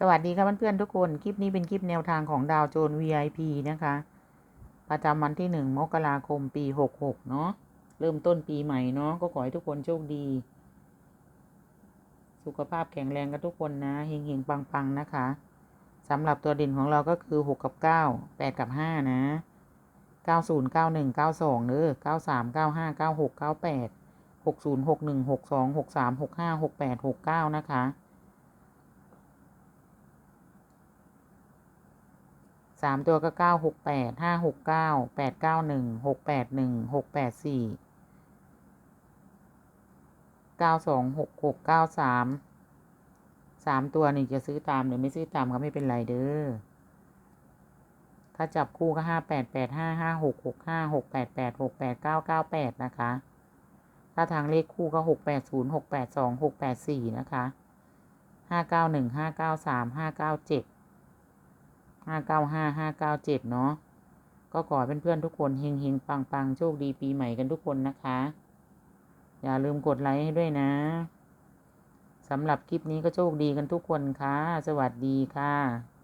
สวัสดีครับเพื่อนๆทุกคน คลิปนี้เป็นคลิปแนวทางของดาวโจน VIP นะคะ ประจำวันที่หนึ่งมกราคมปีหกหกเนาะ เริ่มต้นปีใหม่เนาะ ก็ขอให้ทุกคนโชคดี สุขภาพแข็งแรงกันทุกคนนะ เฮงๆ ปังๆ นะคะสำหรับตัวเด่นของเราก็คือหกกับเก้าแปดกับห้านะเก้าศูนย์เก้าหนึ่งเก้าสองเด้อเก้าสามเก้าห้าเก้าหกเก้าแปดหกศูนย์หกหนึ่งหกสองหกสามหกห้าหกแปดหกเก้านะคะ สามตัวก็เก้าหกแปดห้าหกเก้าแปดเก้าหนึ่งหกแปดหนึ่งหกแปดสี่เก้าสองหกหกเก้าสามสามตัวนี่จะซื้อตามหรือไม่ซื้อตามก็ไม่เป็นไรเด้อ ถ้าจับคู่ก็ห้าแปดแปดห้าห้าหกหกห้าหกแปดแปดหกแปดเก้าเก้าแปดนะคะ ถ้าทางเลขคู่ก็หกแปดศูนย์หกแปดสองหกแปดสี่นะคะห้าเก้าหนึ่งห้าเก้าสามห้าเก้าเจ็ด ห้าเก้าห้าห้าเก้าเจ็ดเนาะก็ขอเพื่อนๆทุกคนเฮงเฮงปังปังโชคดีปีใหม่กันทุกคนนะคะ อย่าลืมกดไลค์ให้ด้วยนะสำหรับคลิปนี้ก็โชคดีกันทุกคนค่ะ สวัสดีค่ะ